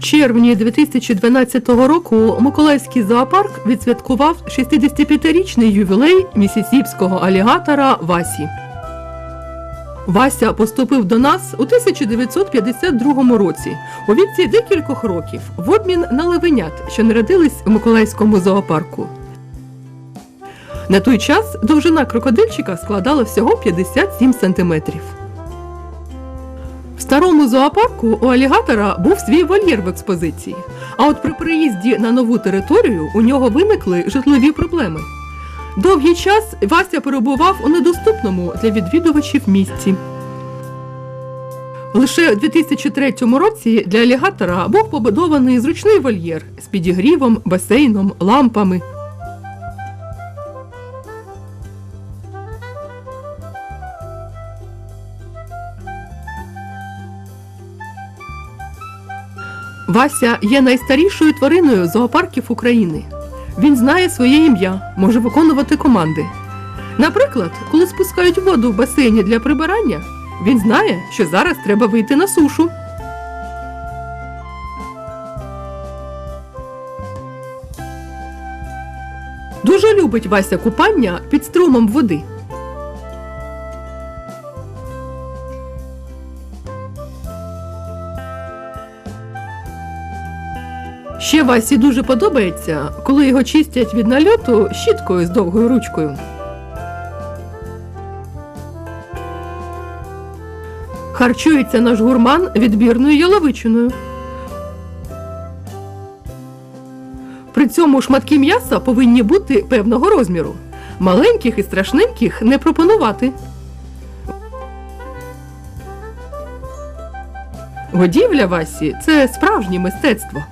В червні 2012 року Миколаївський зоопарк відсвяткував 65-річний ювілей місісіпського алігатора Васі. Вася поступив до нас у 1952 році у віці декількох років в обмін на левенят, що народились у Миколаївському зоопарку. На той час довжина крокодильчика складала всього 57 сантиметрів. Старому зоопарку у алігатора був свій вольєр в експозиції. А от при приїзді на нову територію у нього виникли житлові проблеми. Довгий час Вася перебував у недоступному для відвідувачів місці. Лише у 2003 році для алігатора був побудований зручний вольєр з підігрівом, басейном, лампами. Вася є найстарішою твариною зоопарків України. Він знає своє ім'я, може виконувати команди. Наприклад, коли спускають воду в басейні для прибирання, він знає, що зараз треба вийти на сушу. Дуже любить Вася купання під струмом води. Ще Васі дуже подобається, коли його чистять від нальоту щіткою з довгою ручкою. Харчується наш гурман відбірною яловичиною. При цьому шматки м'яса повинні бути певного розміру. Маленьких і страшненьких не пропонувати. Годівля Васі це справжнє мистецтво.